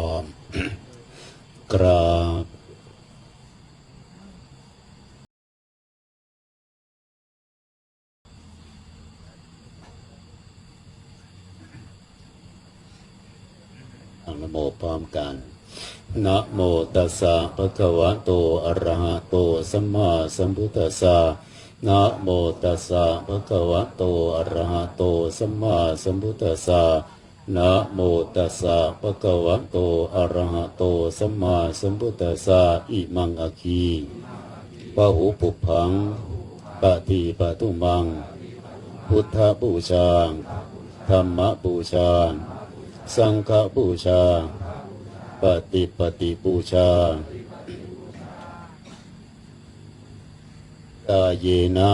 ้อม กราบโมพร้อมกัน นะโมตัสสะภะคะวะโต อะระหะโต สัมมาสัมพุทธัสสะ นะโมตัสสะภะคะวะโต อะระหะโต สัมมาสัมพุทธัสสะ นะโมตัสสะภะคะวะโต อะระหะโต สัมมาสัมพุทธัสสะ อิมังอะคีปะหุปุพังปะทีปะทุมัง พุทธบูชา ธรรมบูชา สังฆบูชา ปฏิปฏิบูชา ตาเยนะ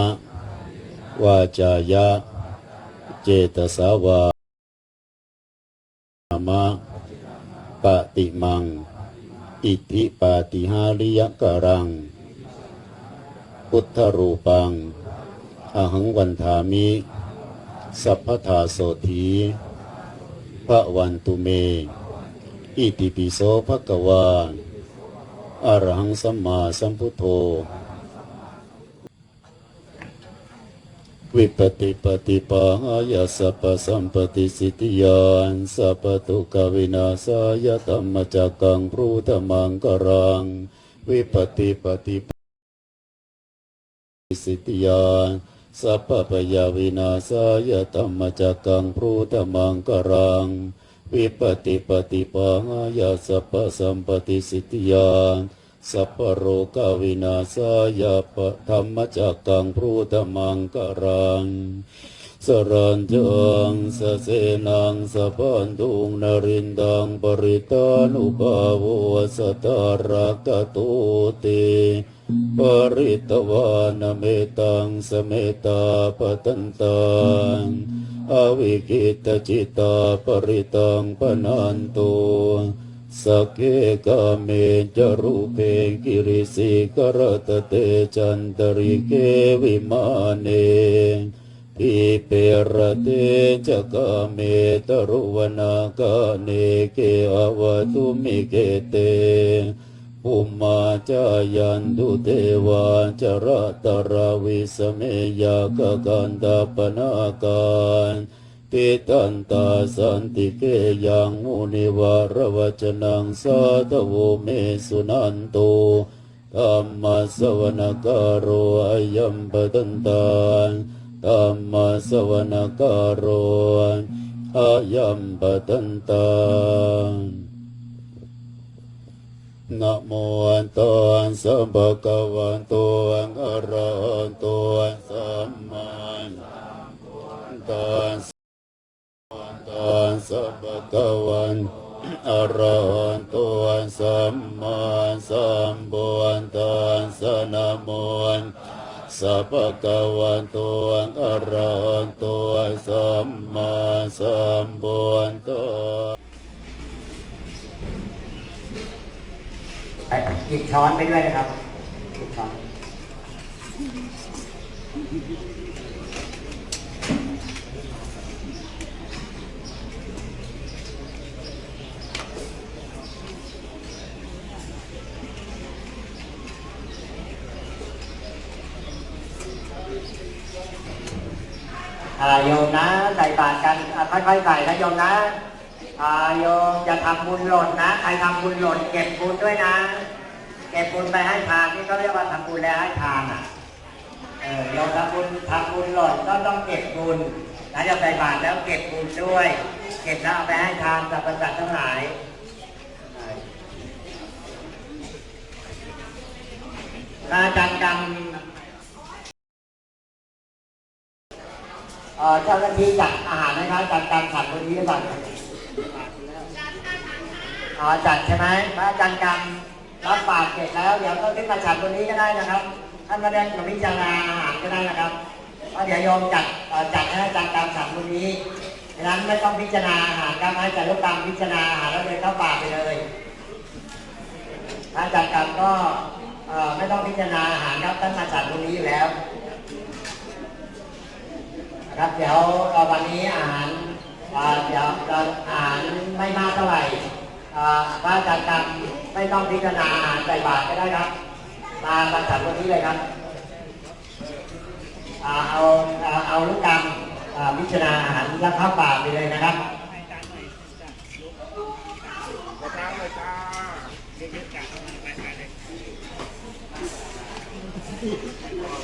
วาจายะ เจตสาวา มะปฏิมัง อิทธิปาติหาริยกรัง พุทธรูปัง อหังวันธามิ สัพพทาโสธีพระวันตุเม อิติปิโสภะคะวาอรหังสัมมาสัมพุทโธ วิปติปฏิปะหายาสัพสัมปติสิทธิยานสัพพทุกวินาศายธรรมจักังพรูธมังกรัง วิปติปฏิปสิทธิยานสัพพปยาวินาศายธรรมจักังพรูธมังกรัง วิปติปฏิปะหายาสัพสัมปติสิทธิยาน สัพโรกาวินาศายาปธรรมจักกังพรูธมังกรังสรัญจังสเสนังสะพันตุงนรินดังปริตานุภาโวสตารักตุติปริตวานเมตังสเมตาปตันตังอวิกิตจิตาปริตังปนันตุ สักเกกาเมจรูปเปกิริสิกรตเตจันตริเกวิมาเนทิเปรเตจกะเมตรุวนากะเนเกอวตุมิเกเตภูมาจายันตุเทวาจรตราวิสเมยากกันตาปนาการ ติตันตาสันติเกยังมุนิวารวจนังสาทโวเมสุนันโตธรรมสวนการโรอายัมปตันตานธรรมสวนการโรอายัมปตันตานนะโมตัสสะภะคะวะโตอะระหะโตสัมมาสัมพุทธัสส ตัสสะภะคะวันอรหะโตสัมมาสัมพุทธัสสะนะโมสัพพะคะวะโตอรหะโตสัมมาสัมพุทธัสหยิบช้อนไปด้วยนะครับหยิบช้อน โยมนะใส่บาตรกันค่อยๆใส่นะโยมนะโยมจะทำบุญหล่นนะ ใครทำบุญหล่นเก็บบุญด้วยนะ เก็บบุญไปให้ทานนี่ก็เรียกว่าทำบุญแล้วให้ทานอะเออโยมทำบุญทำบุญหล่นก็ต้องเก็บบุญนะจะใส่บาตรแล้วเก็บบุญด้วย เก็บแล้วเอาไปให้ทานสรรพสัตว์ทั้งหลายอาจารย์กรรม เจ้าหน้าที่จัดอาหารนะครับจัดการฉันวันนี้หรือเปล่าอ๋อจัดใช่ไหมพระอาจารย์กรรมรับปากเสร็จแล้ว เดี๋ยวก็ขึ้นมาฉันวันนี้ก็ได้นะครับ ท่านมาได้มาพิจารณาอาหารก็ได้นะครับเพราะเดี๋ยวโยมจัดจัดให้อาจารย์กรรมฉันวันนี้ดังนั้นไม่ต้องพิจารณาอาหารครับให้อาจารย์ลูกกรรมพิจารณาอาหารแล้วเดินเข้าป่าไปเลยพระอาจารย์กรรมก็ไม่ต้องพิจารณาอาหารครับท่านมาฉันวันนี้อยู่แล้ว ครับเดี๋ยววันนี้อาหารเดี๋ยวอาหารไม่มากเท่าไหร่ถ้าจัดการไม่ต้องพิจารณาอาหารใจบาตรก็ได้ครับ มามาจัดวันนี้เลยครับเอาเอาลูกกำพิจารณาอาหารรับข้าวปากไปเลยนะครับเ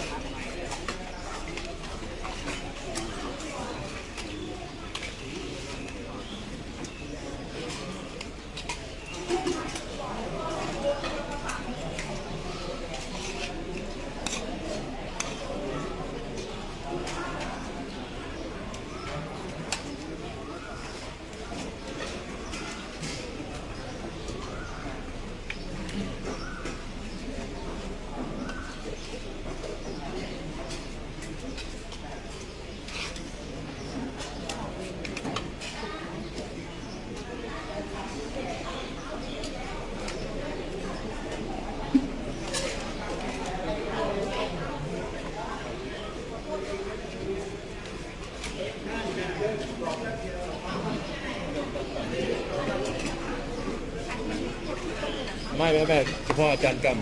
ไม่ไม่ไม่เฉพาะอาจารย์กรรม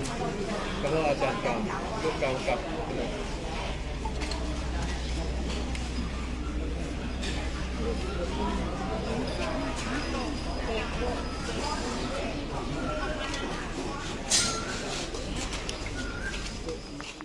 เฉพาะอาจารย์กรรมลูกกรรมกับ